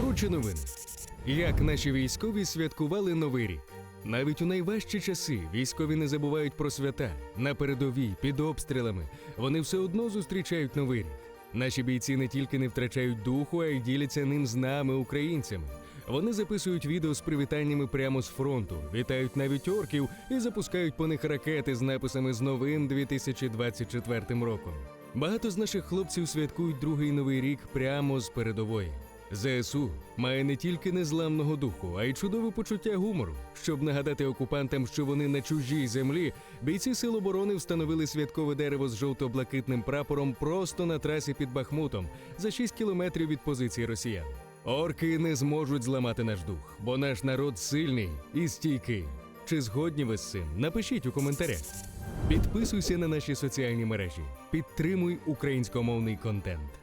Коротше новини. Як наші військові святкували Новий рік. Навіть у найважчі часи військові не забувають про свята. На передовій, під обстрілами. Вони все одно зустрічають Новий рік. Наші бійці не тільки не втрачають духу, а й діляться ним з нами, українцями. Вони записують відео з привітаннями прямо з фронту, вітають навіть орків і запускають по них ракети з написами з новим 2024 роком. Багато з наших хлопців святкують другий новий рік прямо з передової. ЗСУ має не тільки незламного духу, а й чудове почуття гумору. Щоб нагадати окупантам, що вони на чужій землі, бійці Сил оборони встановили святкове дерево з жовто-блакитним прапором просто на трасі під Бахмутом за 6 кілометрів від позиції росіян. Орки не зможуть зламати наш дух, бо наш народ сильний і стійкий. Чи згодні ви з цим? Напишіть у коментарях. Підписуйся на наші соціальні мережі, підтримуй українськомовний контент.